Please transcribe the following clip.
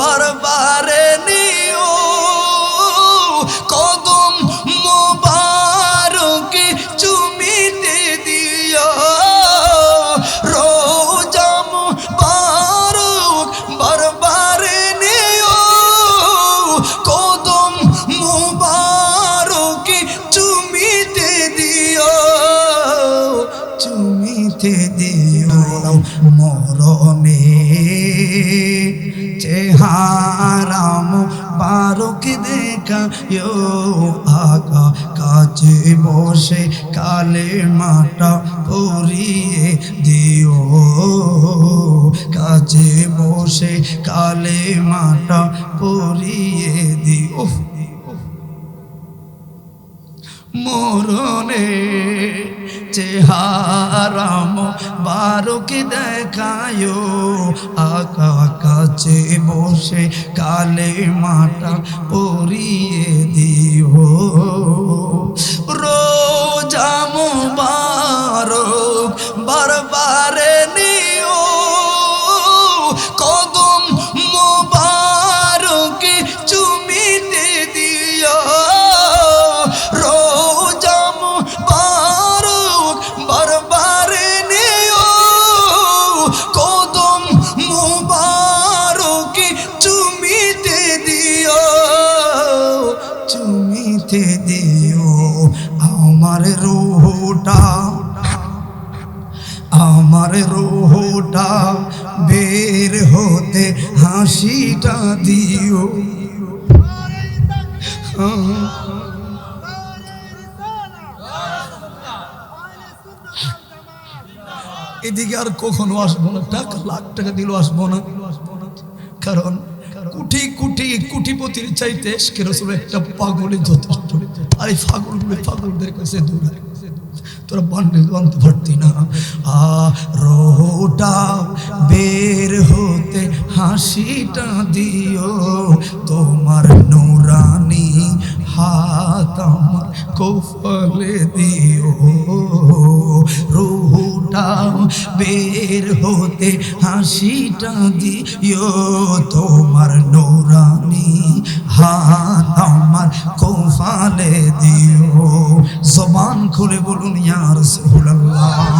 বারবারে নিও। কদম মোবারকে চুমিতে মরণে। চেহারাম বারক দেখা আকা কাছে বসে কালে মাটা পরিয়ে দিও। কাছে বসে কালে মাটা পরিয়ে দিও। মরণে চেহারাম বারকে দেখায় আকা কাছে বসে কালে মাটা পরিয়ে চুমিতে দিও আমার রোহটা। আমার রোহটা বের হতে হাসিটা দিও। এদিকে আর কখনো আসব না। টাকা লাখ টাকা দিলেও আসব না। কারণ কুটি কুটি কুটিপতির চাইতে কেরসুল একটা পাগলই যথেষ্ট আর এই পাগলগুলো পাগলদের কাছে দূরে তোরা বান্ডিল বানতে পারতি না। আ রোটা বের হতে হাসিটা দিও। তোমার নুরানি হাত আমার কফলে দিও। রুহুটা বের হতে হাসিটা দিও। তোমার দিও জবান খুলে বলুন ইয়া রাসূলুল্লাহ।